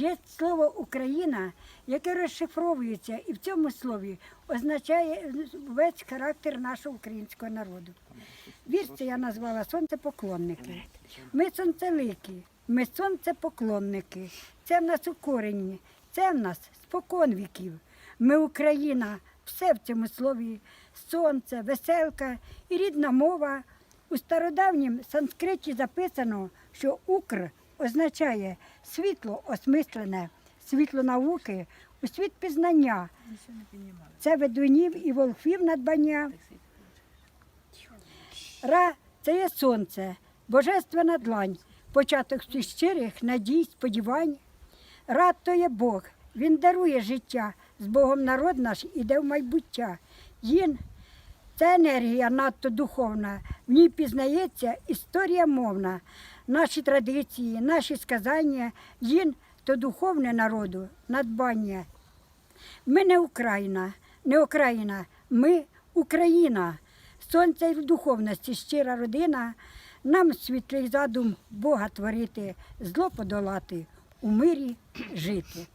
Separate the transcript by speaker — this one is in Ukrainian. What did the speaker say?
Speaker 1: Є слово Україна, яке розшифровується і в цьому слові означає весь характер нашого українського народу. Вірці я назвала сонцепоклонники. Ми сонцелики, ми сонцепоклонники. Це в нас у корені, це в нас спокон віків. Ми Україна, все в цьому слові сонце, веселка і рідна мова. У стародавнім санскриті записано, що укр означає світло осмислене, світло науки, у світ пізнання. Це ведунів і волхвів надбання. Ра це є сонце, божественна длань, початок всіх щирих надій, сподівань. Ра то є Бог, Він дарує життя, з Богом народ наш іде в майбуття. Їн це енергія надто духовна, в ній пізнається історія мовна, наші традиції, наші сказання, їн то духовне народу, надбання. Ми не Україна, не Україна, ми Україна. Сонце й в духовності щира родина, нам світлий задум Бога творити, зло подолати, у мирі жити.